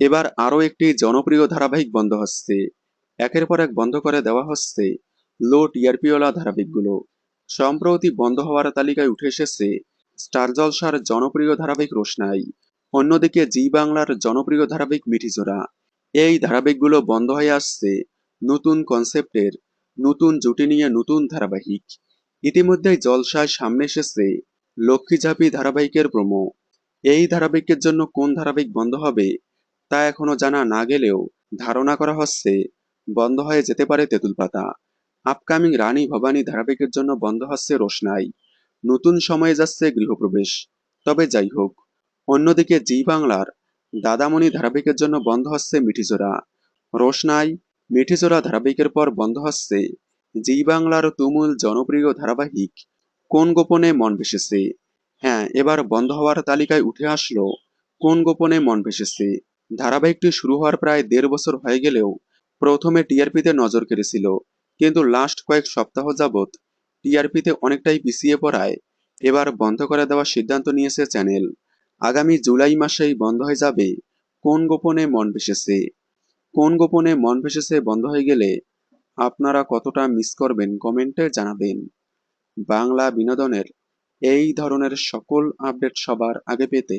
এবার আরও একটি জনপ্রিয় ধারাবাহিক বন্ধ হচ্ছে। একের পর এক বন্ধ করে দেওয়া হচ্ছে লো টিআরপিওলা ধারাবাহিকগুলো। সম্প্রতি বন্ধ হওয়ার তালিকায় উঠে এসেছে স্টার জলসার জনপ্রিয় ধারাবাহিক রোশনাই, অন্যদিকে জি বাংলার জনপ্রিয় ধারাবাহিক মিঠিজোড়া। এই ধারাবাহিকগুলো বন্ধ হয়ে আসছে নতুন কনসেপ্টের, নতুন জুটি নিয়ে নতুন ধারাবাহিক। ইতিমধ্যেই জলসায় সামনে এসেছে লক্ষ্মী ঝাঁপি ধারাবাহিকের প্রমো। এই ধারাবাহিকের জন্য কোন ধারাবাহিক বন্ধ হবে তা এখনও জানা না গেলেও ধারণা করা হচ্ছে, বন্ধ হয়ে যেতে পারে তেঁতুল পাতা আপকামিং রানী ভবানী ধারাবাহিকের জন্য বন্ধ হচ্ছে রোশনাই। নতুন সময়ে যাচ্ছে গৃহপ্রবেশ। তবে যাই হোক, অন্যদিকে জি বাংলার দাদামণি ধারাবাহিকের জন্য বন্ধ হচ্ছে মিঠিজোড়া। রোশনাই মিঠিজোড়া ধারাবাহিকের পর বন্ধ হচ্ছে জি বাংলার তুমুল জনপ্রিয় ধারাবাহিক কোন গোপনে মন ভেসেছে? হ্যাঁ এবার বন্ধ হওয়ার তালিকায় উঠে আসলো কোন গোপনে মন ভেসেছে? ধারাবাহিকটি শুরু হওয়ার প্রায় দেড় বছর হয়ে গেলেও প্রথমে টিআরপিতে নজর কেড়েছিল, কিন্তু লাস্ট কয়েক সপ্তাহ যাবৎ টিআরপিতে অনেকটাই পিছিয়ে পড়ায়, এবার বন্ধ করে দেওয়ার সিদ্ধান্ত নিয়েছে চ্যানেল। আগামী জুলাই মাসেই বন্ধ হয়ে যাবে কোন গোপনে মন ভেসেছে কোন গোপনে মন ভেসেছে বন্ধ হয়ে গেলে আপনারা কতটা মিস করবেন কমেন্টে জানাবেন। বাংলা বিনোদনের এই ধরনের সকল আপডেট সবার আগে পেতে